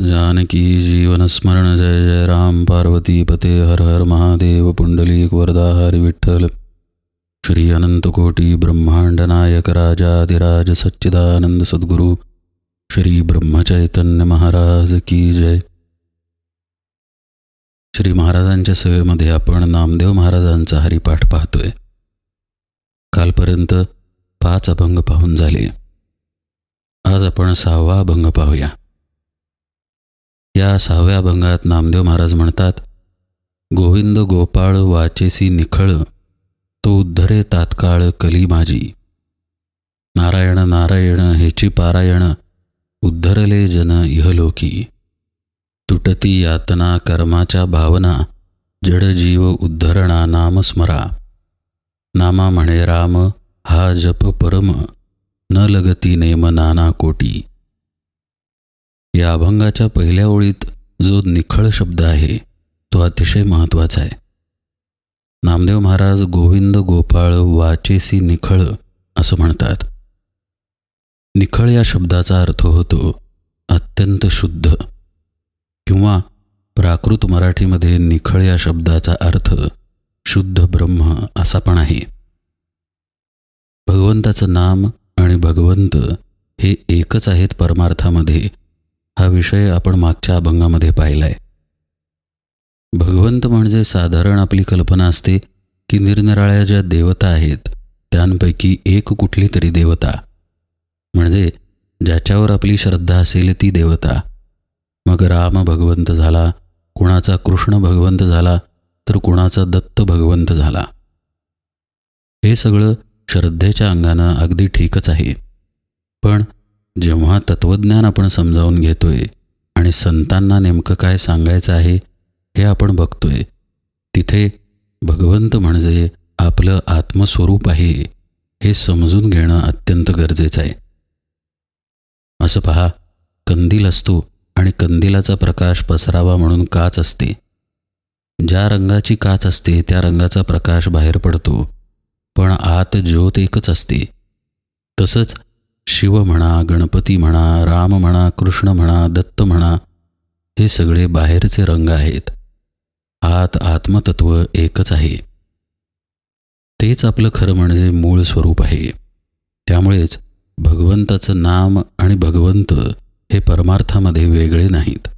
जानकी जीवनस्मरण जय जय राम पार्वती पते हर हर महादेव पुंडलीक वरदा हरी विठ्ठल। श्री अनंतकोटी ब्रह्मांड नायक राजाधिराज सच्चिदानंद सद्गुरु श्री ब्रह्मचैतन्य महाराज की जय। श्री महाराजांच्या सेवेमध्ये आपण नामदेव महाराजांचा हरिपाठ पाहतोय. कालपर्यंत पाच अभंग पाहून झाले. आज आपण सहावा अभंग पाहूया. या सहाव्या अभंगात नामदेव महाराज म्हणतात गोविंद गोपाळ वाचेसी निखळ तो उद्धरे तात्काळ कली माझी नारायण नारायण हेची पारायण उद्धरले जन इहलोकी तुटती यातना कर्माच्या भावना जड जीव उद्धरणा नामस्मरा नामा म्हणे राम हा जप परम न लगती नेम नाना कोटी. या अभंगाच्या पहिल्या ओळीत जो निखळ शब्द आहे तो अतिशय महत्त्वाचा आहे. नामदेव महाराज गोविंद गोपाळ वाचेसी निखळ असं म्हणतात. निखळ या शब्दाचा अर्थ होतो अत्यंत शुद्ध किंवा प्राकृत मराठीमध्ये निखळ या शब्दाचा अर्थ शुद्ध ब्रह्म असा पण आहे. भगवंताचं नाम आणि भगवंत हे एकच आहेत परमार्थामध्ये हा विषय आपण मागच्या अभंगामध्ये पाहिला आहे भगवंत म्हणजे साधारण आपली कल्पना असते की निरनिराळ्या ज्या देवता आहेत त्यांपैकी एक कुठली तरी देवता. म्हणजे ज्याच्यावर आपली श्रद्धा असेल ती देवता. मग राम भगवंत झाला कुणाचा कृष्ण भगवंत झाला तर कुणाचा दत्त भगवंत झाला. हे सगळं श्रद्धेच्या अंगानं अगदी ठीकच आहे. पण जेव्हा तत्त्वज्ञान आपण समजावून घेतोय आणि संतांना नेमकं काय सांगायचं आहे हे आपण बघतोय. तिथे भगवंत म्हणजे आपलं आत्मस्वरूप आहे हे समजून घेणं अत्यंत गरजेचं आहे. असं पहा कंदील असतो आणि कंदिलाचा प्रकाश पसरावा म्हणून काच असते. ज्या रंगाची काच असते त्या रंगाचा प्रकाश बाहेर पडतो पण आत ज्योत एकच असते. तसंच शिव म्हणा गणपती म्हणा राम म्हणा कृष्ण म्हणा दत्त म्हणा हे सगळे बाहेरचे रंग आहेत. आत आत्मतत्व एकच आहे. तेच आपलं खरं म्हणजे मूळ स्वरूप आहे. त्यामुळेच भगवंताचं नाम आणि भगवंत हे परमार्थामध्ये वेगळे नाहीत.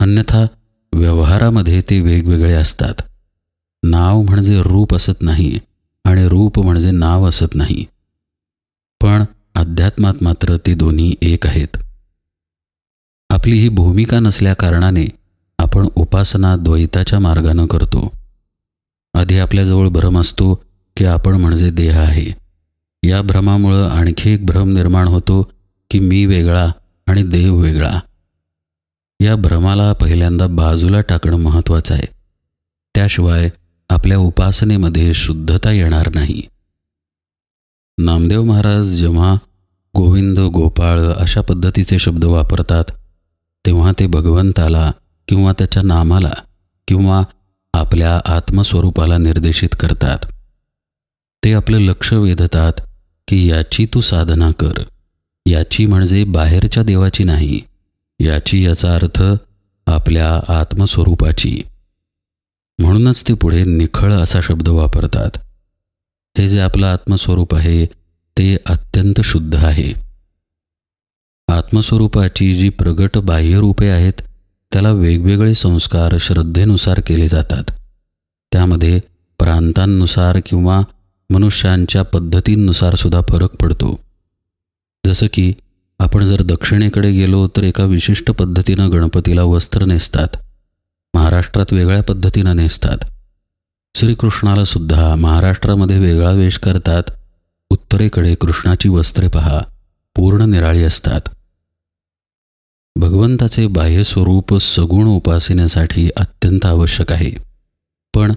अन्यथा व्यवहारामध्ये ते वेगवेगळे असतात. नाव म्हणजे रूप असत नाही आणि रूप म्हणजे नाव असत नाही. पण अध्यात्मात मात्र ते दोन्ही एक आहेत. आपली ही भूमिका नसल्या कारणाने आपण उपासना द्वैताच्या मार्गानं करतो. आधी आपल्याजवळ भ्रम असतो की आपण म्हणजे देह आहे. या भ्रमामुळं आणखी एक भ्रम निर्माण होतो की मी वेगळा आणि देव वेगळा. या भ्रमाला पहिल्यांदा बाजूला टाकणं महत्त्वाचं आहे. त्याशिवाय आपल्या उपासनेमध्ये शुद्धता येणार नाही. नामदेव महाराज जेव्हा गोविंद गोपाळ अशा पद्धतीचे शब्द वापरतात. तेव्हा ते भगवंताला किंवा त्याच्या नामाला किंवा आपल्या आत्मस्वरूपाला निर्देशित करतात. ते आपलं लक्ष वेधतात की याची तू साधना कर. याची म्हणजे बाहेरच्या देवाची नाही. याची याचा अर्थ आपल्या आत्मस्वरूपाची. म्हणूनच ते पुढे निखळ असा शब्द वापरतात. हे जे आपलं आत्मस्वरूप आहे ते अत्यंत शुद्ध आहे. आत्मस्वरूपाची जी प्रगट बाह्यरूपे आहेत त्याला वेगवेगळे संस्कार श्रद्धेनुसार केले जातात. त्यामध्ये प्रांतांनुसार किंवा मनुष्यांच्या पद्धतींनुसार सुद्धा फरक पडतो. जसं की आपण जर दक्षिणेकडे गेलो तर एका विशिष्ट पद्धतीनं गणपतीला वस्त्र नेसतात. महाराष्ट्रात वेगळ्या पद्धतीनं नेसतात. श्रीकृष्णाला सुद्धा महाराष्ट्रामध्ये वेगळा वेश करतात. उत्तरेकडे कृष्णाची वस्त्रे पहा. पूर्ण निराळी असतात. भगवंताचे बाह्यस्वरूप सगुण उपासनेसाठी अत्यंत आवश्यक आहे. पण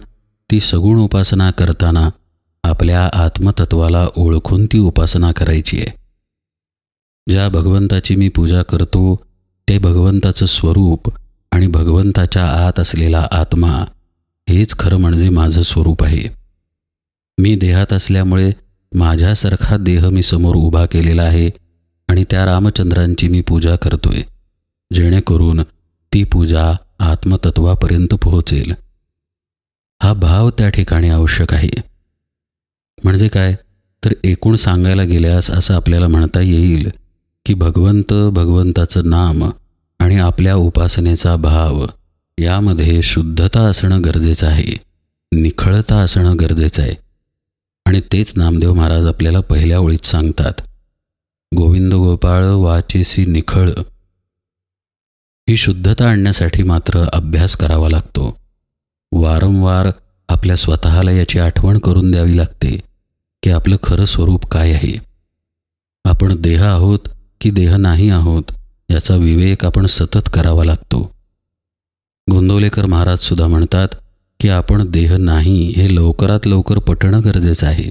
ती सगुण उपासना करताना आपल्या आत्मतत्वाला ओळखून ती उपासना करायची आहे. ज्या भगवंताची मी पूजा करतो ते भगवंताचं स्वरूप आणि भगवंताच्या आत असलेला आत्मा हेच खरं म्हणजे माझं स्वरूप आहे. मी देहात असल्यामुळे माझ्यासारखा देह मी समोर उभा केलेला आहे आणि त्या रामचंद्रांची मी पूजा करतोय. जेणेकरून ती पूजा आत्मतत्वापर्यंत पोहोचेल. हा भाव त्या ठिकाणी आवश्यक आहे. म्हणजे काय? तर एकूण सांगायला गेल्यास असं आपल्याला म्हणता येईल की भगवंत भगवंताचं नाम आणि आपल्या उपासनेचा भाव यामध्ये शुद्धता असणं गरजेचं आहे. निखळता असणं गरजेचं आहे. आणि तेच नामदेव महाराज आपल्याला पहिल्या ओळीत सांगतात. गोविंद गोपाळ वाचेसी निखळ. ही शुद्धता आणण्यासाठी मात्र अभ्यास करावा लागतो. वारंवार आपल्या स्वतःला याची आठवण करून द्यावी लागते की आपलं खरं स्वरूप काय आहे. आपण देह आहोत की देह नाही आहोत याचा विवेक आपण सतत करावा लागतो. गोंदवलेकर महाराज सुद्धा म्हणतात की आपण देह नाही हे लवकरात लवकर पटणं गरजेचं आहे.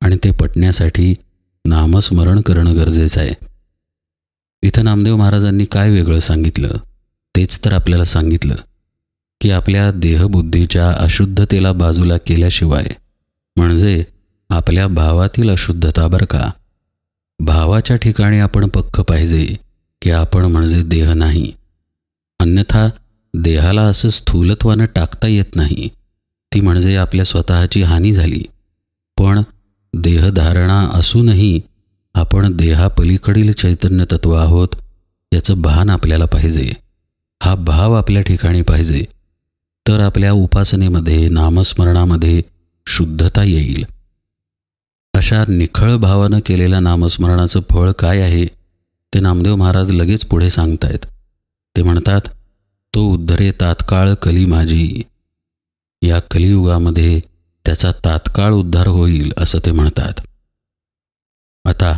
आणि ते पटण्यासाठी नामस्मरण करणं गरजेचं आहे. इथं नामदेव महाराजांनी काय वेगळं सांगितलं? तेच तर आपल्याला सांगितलं की आपल्या देहबुद्धीच्या अशुद्धतेला बाजूला केल्याशिवाय म्हणजे आपल्या भावातील अशुद्धता बरं का? भावाच्या ठिकाणी आपण पक्क पाहिजे की आपण म्हणजे देह नाही. अन्यथा देहाला असं स्थूलत्वानं टाकता येत नाही. ती म्हणजे आपल्या स्वतःची हानी झाली. पण देहधारणा असूनही आपण देहापलीकडील चैतन्य तत्व आहोत याचं भान आपल्याला पाहिजे. हा भाव आपल्या ठिकाणी पाहिजे. तर आपल्या उपासनेमध्ये नामस्मरणामध्ये शुद्धता येईल. अशा निखळ भावानं केलेल्या नामस्मरणाचं फळ काय आहे ते नामदेव महाराज लगेच पुढे सांगतायत. ते म्हणतात तो उद्धरे तात्काळ कली माझी. या कलियुगामध्ये त्याचा तात्काळ उद्धार होईल असं ते म्हणतात. आता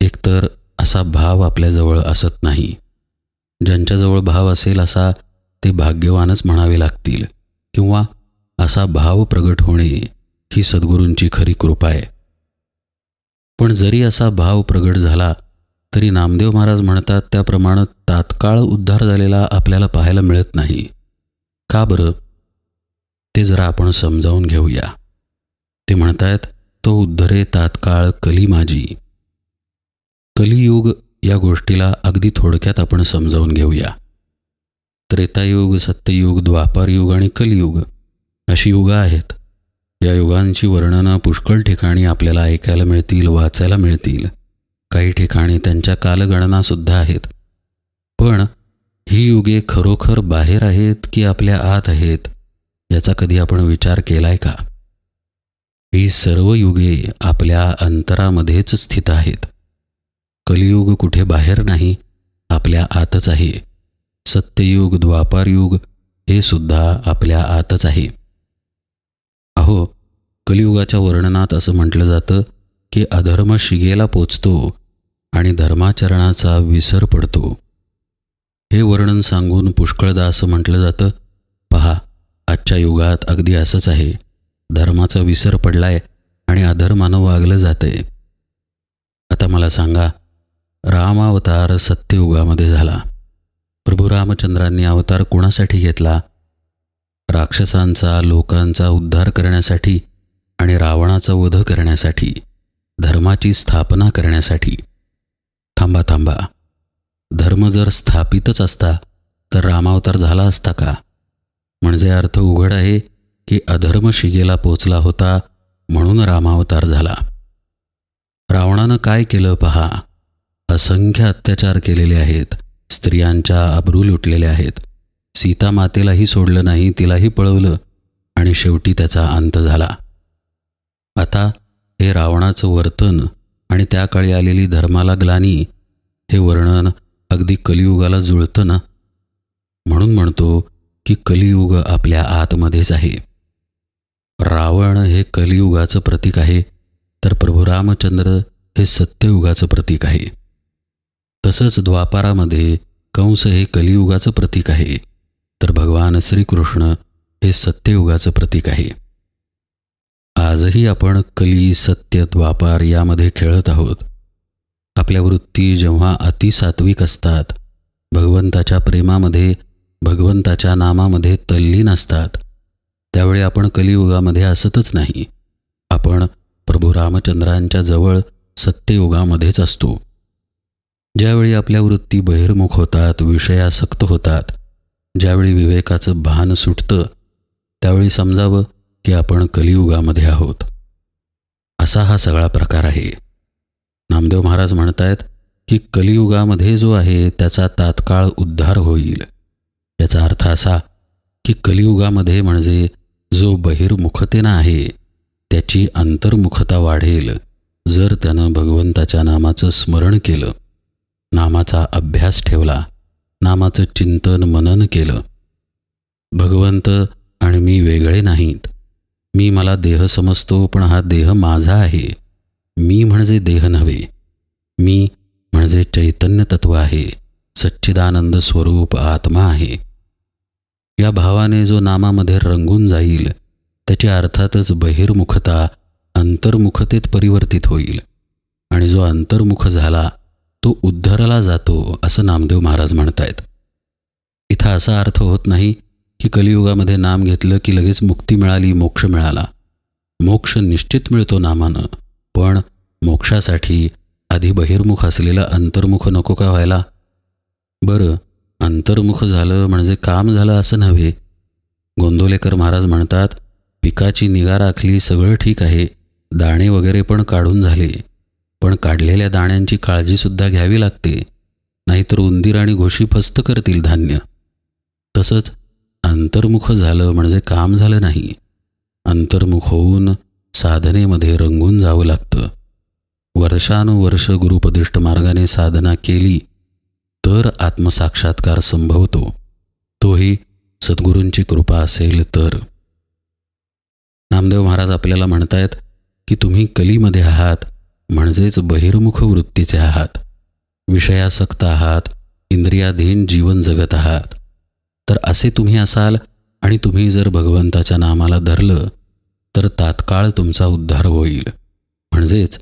एकतर असा भाव आपल्याजवळ असत नाही. ज्यांच्याजवळ भाव असेल असा ते भाग्यवानच म्हणावे लागतील किंवा असा भाव प्रगट होणे ही सद्गुरूंची खरी कृपा आहे. पण जरी असा भाव प्रगट झाला तरी नामदेव महाराज म्हणतात त्याप्रमाणे तात्काळ उद्धार झालेला आपल्याला पाहायला मिळत नाही. का बरं? ते जरा आपण समजावून घेऊया. ते म्हणतायत तो उद्धरे तात्काळ कली माझी कलियुग या गोष्टीला अगदी थोडक्यात आपण समजावून घेऊया. त्रेतायुग सत्ययुग द्वापारयुग आणि कलियुग अशी युगं आहेत. या युगांची वर्णनं पुष्कळ ठिकाणी आपल्याला ऐकायला मिळतील वाचायला मिळतील. काही ठिकाणी त्यांच्या कालगणनासुद्धा आहेत. पण ही युगे खरोखर बाहेर आहेत की आपल्या आत आहेत याचा कधी आपण विचार केलाय का? ही सर्व युगे आपल्या अंतरामध्येच स्थित आहेत. कलियुग कुठे बाहेर नाही आपल्या आतच आहे. सत्ययुग द्वापारयुग हे सुद्धा आपल्या आतच आहे. अहो कलियुगाच्या वर्णनात असं म्हटलं जातं की अधर्म शिगेला पोचतो आणि धर्माचरणाचा विसर पडतो. हे वर्णन सांगून पुष्कळदा असं म्हटलं जातं पहा आजच्या युगात अगदी असंच आहे. धर्माचा विसर पडलाय आणि अधर्मानं वागलं जातंय. आता मला सांगा रामावतार सत्ययुगामध्ये झाला. प्रभू रामचंद्रांनी अवतार कोणासाठी घेतला? राक्षसांचा लोकांचा उद्धार करण्यासाठी आणि रावणाचा वध करण्यासाठी धर्माची स्थापना करण्यासाठी. थांबा थांबा. धर्म जर स्थापितच असता तर रामावतार झाला असता का? म्हणजे अर्थ उघड आहे की अधर्म शिगेला पोचला होता म्हणून रामावतार झाला. रावणानं काय केलं पहा? असंख्य अत्याचार केलेले आहेत. स्त्रियांच्या अब्रू लुटलेल्या आहेत. सीता मातेलाही सोडलं नाही तिलाही पळवलं आणि शेवटी त्याचा अंत झाला. आता हे रावणाचं वर्तन आणि त्या काळी आलेली धर्माला ग्लानी हे वर्णन अगदी कलियुगाला जुळतं ना? म्हणून म्हणतो की कलियुग आपल्या आतमध्येच आहे. रावण हे कलियुगाचं प्रतीक आहे तर प्रभू रामचंद्र हे सत्ययुगाचं प्रतीक आहे. तसंच द्वापारामध्ये कंस हे कलियुगाचं प्रतीक आहे तर भगवान श्रीकृष्ण हे सत्ययुगाचं प्रतीक आहे. आजही आपण कली सत्य द्वापार यामध्ये खेळत आहोत. आपल्या वृत्ती जेव्हा अतिसात्विक असतात भगवंताच्या प्रेमामध्ये भगवंताच्या नामामध्ये तल्लीन असतात त्यावेळी आपण कलियुगामध्ये असतच नाही. आपण प्रभू रामचंद्रांच्या जवळ सत्ययुगामध्येच असतो. ज्यावेळी आपल्या वृत्ती बहिर्मुख होतात विषयासक्त होतात ज्यावेळी विवेकाचं भान सुटतं त्यावेळी समजावं की आपण कलियुगामध्ये आहोत. असा हा सगळा प्रकार आहे. नामदेव महाराज म्हणतायत की कलियुगामध्ये जो आहे त्याचा तात्काळ उद्धार होईल. याचा अर्थ असा की कलियुगामध्ये म्हणजे जो बहिर्मुखतेनं आहे त्याची अंतर्मुखता वाढेल जर त्यानं भगवंताच्या नामाचं स्मरण केलं नामाचा अभ्यास ठेवला नामाचं चिंतन मनन केलं. भगवंत आणि मी वेगळे नाहीत. मी मला देह समजतो पण हा देह माझा आहे. मी म्हणजे देह नव्हे. मी म्हणजे चैतन्य तत्व आहे. सच्चिदानंद स्वरूप आत्मा आहे. या भावाने जो नामामध्ये रंगून जाईल त्याची अर्थातच बहिर्मुखता अंतर्मुखतेत परिवर्तित होईल. आणि जो अंतर्मुख झाला तो उद्धरला जातो असं नामदेव महाराज म्हणतायत. इथं असा अर्थ होत नाही की कलियुगामध्ये नाम घेतलं की लगेच मुक्ती मिळाली मोक्ष मिळाला. मोक्ष निश्चित मिळतो नामानं पण मोक्षासाठी आधी बहिर्मुख असलेला अंतर्मुख नको का व्हायला? बरं अंतर्मुख झालं म्हणजे काम झालं असं नव्हे. गोंदोलेकर महाराज म्हणतात पिकाची निगा राखली सगळं ठीक आहे दाणे वगैरे पण काढून झाले पण काढलेल्या दाण्यांची काळजीसुद्धा घ्यावी लागते नाहीतर उंदीर आणि घोशी फस्त करतील धान्य. तसंच अंतर्मुख झालं म्हणजे काम झालं नाही. अंतर्मुख होऊन साधनेमध्ये रंगून जावं लागतं. वर्षानुवर्ष गुरुपदिष्ट मार्गाने साधना केली तर आत्मसाक्षात्कार संभवतो. तोही सद्गुरूंची कृपा असेल तर. नामदेव महाराज आपल्याला म्हणतायत की तुम्ही कलीमध्ये आहात म्हणजेच बहिर्मुख वृत्तीचे आहात. विषयासक्त आहात इंद्रियाधीन जीवन जगत आहात. तर असे तुम्ही असाल आणि तुम्ही जर भगवंताच्या नामाला धरलं तर तात्काळ तुमचा उद्धार होईल. म्हणजेच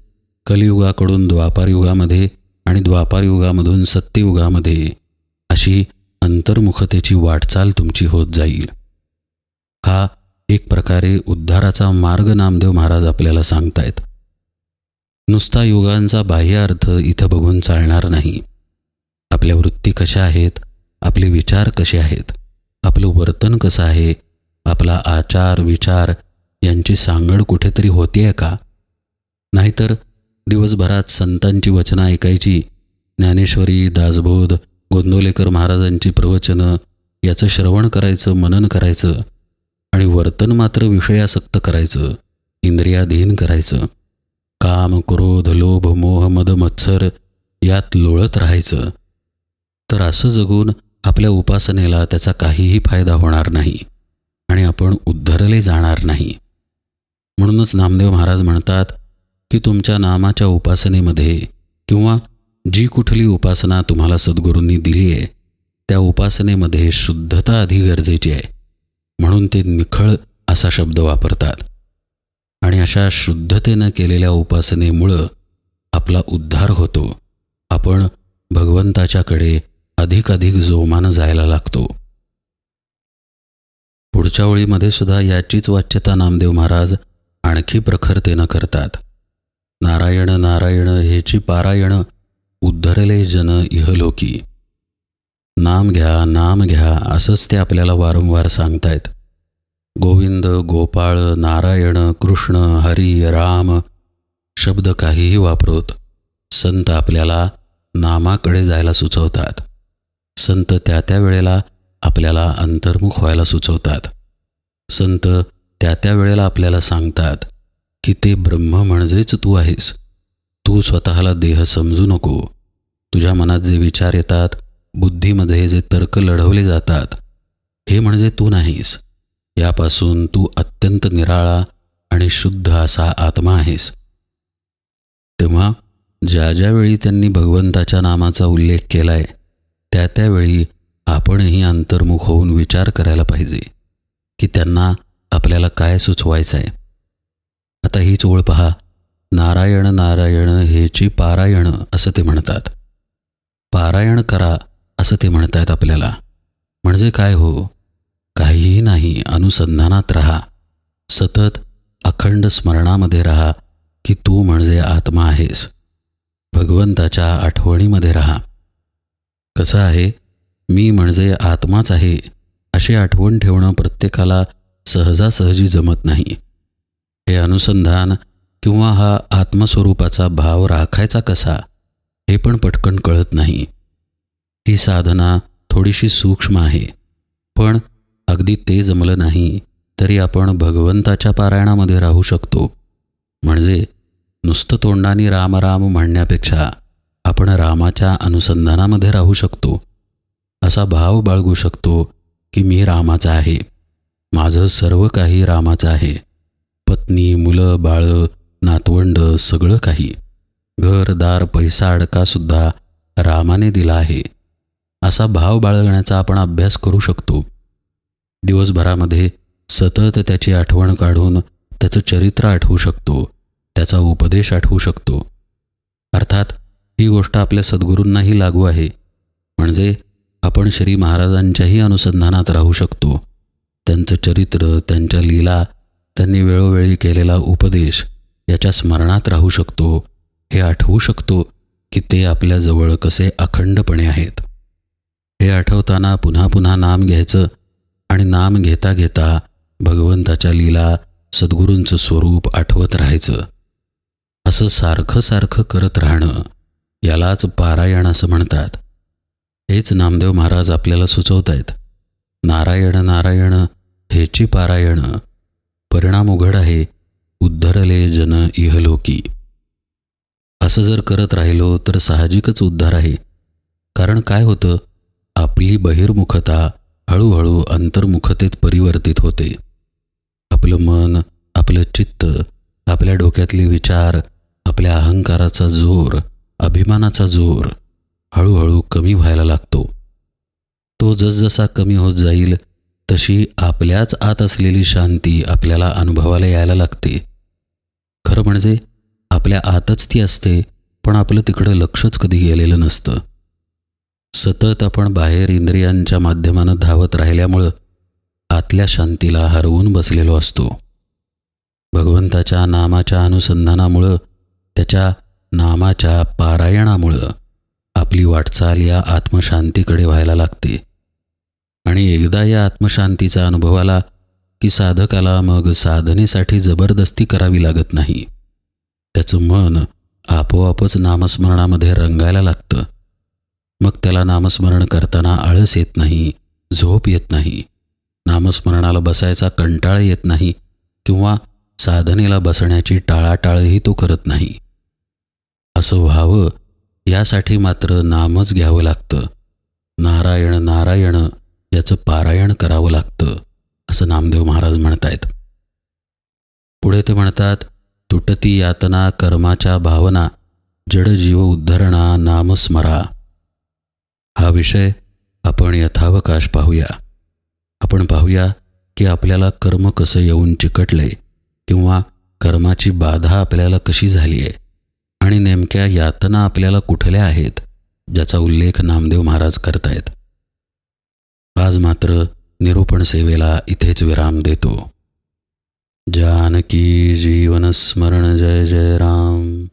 कलियुगाकडून द्वापारयुगामध्ये आणि द्वापारयुगामधून सत्ययुगामध्ये अशी अंतर्मुखतेची वाटचाल तुमची होत जाईल. हा एक प्रकारे उद्धाराचा मार्ग नामदेव महाराज आपल्याला सांगतायत. नुसता योगांचा बाह्य अर्थ इथं बघून चालणार नाही. आपल्या वृत्ती कशा आहेत? आपले विचार कसे आहेत? आपलं वर्तन कसं आहे? आपला आचार विचार यांची सांगड कुठेतरी होतीये का? नाहीतर दिवसभरात संतांची वचनं ऐकायची ज्ञानेश्वरी दासबोध गोंदोलेकर महाराजांची प्रवचनं याचं श्रवण करायचं मनन करायचं आणि वर्तन मात्र विषयासक्त करायचं इंद्रियाधीन करायचं. काम क्रोध लोभ मोह मद मत्सर यात लोळत राहायचं. तर असं जगून आपल्या उपासनेला त्याचा काहीही फायदा होणार नाही आणि आपण उद्धरले जाणार नाही. म्हणूनच नामदेव महाराज म्हणतात की तुमच्या नामाच्या उपासनेमध्ये किंवा जी कुठली उपासना तुम्हाला सद्गुरूंनी दिली आहे त्या उपासनेमध्ये शुद्धता आधी गरजेची आहे. म्हणून ते निखळ असा शब्द वापरतात. आणि अशा शुद्धतेनं केलेल्या उपासनेमुळं आपला उद्धार होतो. आपण भगवंताच्याकडे अधिकाधिक जोमानं जायला लागतो. पुढच्या ओळीमध्ये सुद्धा याचीच वाच्यता नामदेव महाराज आणखी प्रखरतेनं करतात. नारायण नारायण हेची पारायण उद्धरले जन इहलोकी. नाम घ्या नाम घ्या असंच ते आपल्याला वारंवार सांगतायत. गोविंद गोपाळ नारायण कृष्ण हरी राम शब्द काहीही वापरत संत आपल्याला नामाकडे जायला सुचवतात. संत त्या त्या वेळेला आपल्याला अंतर्मुख व्हायला सुचवतात. संत त्या त्या वेळेला आपल्याला सांगतात की ते ब्रह्म म्हणजेच तू आहेस. तू स्वतःला देह समजू नको. तुझ्या मनात जे विचार येतात बुद्धीमध्ये जे तर्क लढवले जातात हे म्हणजे तू नाहीस. यापासून तू अत्यंत निराळा आणि शुद्ध असा आत्मा आहेस. तेव्हा ज्या ज्यावेळी त्यांनी भगवंताच्या नामाचा उल्लेख केला आहे त्या त्यावेळी आपणही अंतर्मुख होऊन विचार करायला पाहिजे की त्यांना आपल्याला काय सुचवायचं आहे आता हीच ओळ पहा. नारायण नारायण हेची पारायण असं ते म्हणतात. पारायण करा असं ते म्हणतायत आपल्याला. म्हणजे काय हो? काहीही नाही अनुसंधानात राहा. सतत अखंड स्मरणामध्ये राहा की तू म्हणजे आत्मा आहेस. भगवंताच्या आठवणीमध्ये राहा. कसं आहे? मी म्हणजे आत्माच आहे अशी आठवण ठेवणं प्रत्येकाला सहजासहजी जमत नाही. हे अनुसंधान किंवा हा आत्मस्वरूपाचा भाव राखायचा कसा हे पण पटकन कळत नाही. ही साधना थोडीशी सूक्ष्म आहे पण अगदी ते जमलं नाही तरी आपण भगवंताच्या पारायणामध्ये राहू शकतो. म्हणजे नुसतं तोंडाने रामराम राम म्हणण्यापेक्षा आपण रामाच्या अनुसंधानामध्ये राहू शकतो. असा भाव बाळगू शकतो की मी रामाचा आहे. माझं सर्व काही रामाचं आहे. पत्नी मुलं बाळं नातवंड सगळं काही. घरदार पैसा अडकासुद्धा रामाने दिला आहे. असा भाव बाळगण्याचा आपण अभ्यास करू शकतो. दिवसभरामध्ये सतत त्याची आठवण काढून त्याचं चरित्र आठवू शकतो. त्याचा उपदेश आठवू शकतो. अर्थात ही गोष्ट आपल्या सद्गुरूंनाही लागू आहे. म्हणजे आपण श्री महाराजांच्याही अनुसंधानात राहू शकतो. त्यांचं चरित्र त्यांच्या लीला त्यांनी वेळोवेळी केलेला उपदेश याच्या स्मरणात राहू शकतो. हे आठवू शकतो की ते आपल्याजवळ कसे अखंडपणे आहेत. हे आठवताना पुन्हा पुन्हा नाम घ्यायचं आणि नाम घेता घेता भगवंताच्या लीला सद्गुरूंचं स्वरूप आठवत राहायचं. असं सारखं सारखं करत राहणं यालाच पारायण असं म्हणतात. हेच नामदेव महाराज आपल्याला सुचवत आहेत नारायण नारायण हेची पारायण. परिणाम उघड आहे उद्धरले जन इहलोकी. असं जर करत राहिलो तर साहजिकच उद्धार आहे. कारण काय होतं? आपली बहिर्मुखता हळूहळू अंतर्मुखतेत परिवर्तित होते. आपलं मन आपलं चित्त आपल्या डोक्यातले विचार आपल्या अहंकाराचा जोर अभिमानाचा जोर हळूहळू कमी व्हायला लागतो. तो जसजसा कमी होत जाईल तशी आपल्याच आत असलेली शांती आपल्याला अनुभवाला यायला लागते. खरं म्हणजे आपल्या आतच ती असते पण आपलं तिकडं लक्षच कधी गेलेलं नसतं. सतत आपण बाहेर इंद्रियांच्या माध्यमानं धावत राहिल्यामुळं आतल्या शांतीला हरवून बसलेलो असतो. भगवंताच्या नामाच्या अनुसंधानामुळं त्याच्या नामाच्या पारायणामुळं आपली वाटचाल या आत्मशांतीकडे व्हायला लागते. आणि एकदा या आत्मशांतीचा अनुभव आला की साधकाला मग साधनेसाठी जबरदस्ती करावी लागत नाही. त्याचं मन आपोआपच नामस्मरणामध्ये रंगायला लागतं. मग त्याला नामस्मरण करताना आळस येत नाही झोप येत नाही. नामस्मरणाला बसायचा कंटाळा येत नाही किंवा साधनेला बसण्याची टाळाटाळही तो करत नाही. असं व्हावं यासाठी मात्र नामच घ्यावं लागतं. नारायण नारायण याचं पारायण करावं लागतं असं नामदेव महाराज म्हणतायत. पुढे ते म्हणतात तुटती यातना कर्माच्या भावना जड जीव उद्धरणा नामस्मरा. हा विषय आपण यथावकाश पाहूया. आपण पाहूया की आपल्याला कर्म कसं येऊन चिकटले किंवा कर्माची बाधा आपल्याला कशी झाली आहे आणि नेमक्या यातना आपल्याला कुठल्या आहेत ज्याचा उल्लेख नामदेव महाराज करतायत? आज मात्र निरूपण सेवेला इथेच विराम देतो. जानकी जीवन स्मरण जय जय राम.